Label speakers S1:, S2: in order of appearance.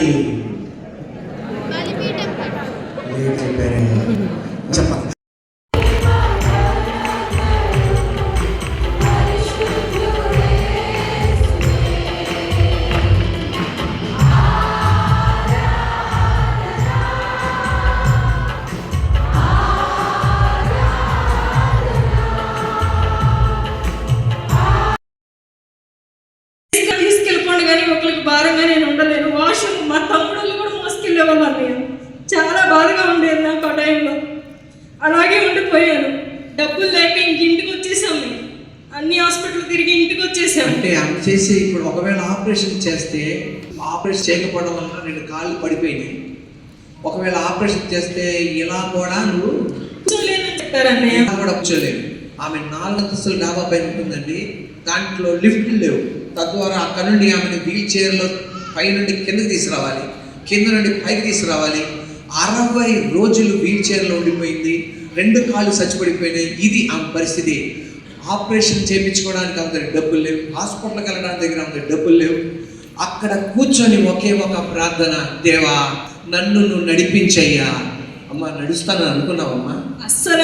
S1: வினாடி బాధగా ఉండేది నాకు ఆ టైంలో. అలాగే ఉండిపోయాను. డబ్బులు లేక ఇంక ఇంటికి వచ్చేసాం మేము. అన్ని హాస్పిటల్ తిరిగి ఇంటికి వచ్చేసాం.
S2: అంటే అంత చేసి ఇప్పుడు ఒకవేళ ఆపరేషన్ చేస్తే ఆపరేషన్ చేయకపోవడం వలన రెండు కాళ్ళు పడిపోయినాయి. ఒకవేళ ఆపరేషన్ చేస్తే ఇలా కూడా నువ్వు కూడా కూర్చోలేవు. ఆమె నాలుగు అంతస్తుల డాబా పైన ఉంటుందండి. దాంట్లో లిఫ్ట్లు లేవు. తద్వారా అక్కడ నుండి ఆమెను వీల్ చైర్లో పై నుండి కిందకి తీసుకురావాలి. కింద నుండి పైకి తీసుకురావాలి. అరవై రోజులు వీల్ చైర్లో ఉండిపోయింది. రెండు కాళ్ళు చచ్చిపడిపోయినాయి. ఇది ఆమె పరిస్థితి. ఆపరేషన్ చేయించుకోవడానికి ఆమె దగ్గర డబ్బులు లేవు. హాస్పిటల్కి వెళ్ళడానికి దగ్గర ఆమె డబ్బులు లేవు. అక్కడ కూర్చొని ఒకే ఒక ప్రార్థన. దేవా నన్ను నువ్వు నడిపించయ్యా. అమ్మ నడుస్తానని అనుకున్నావమ్మా
S1: అస్సలు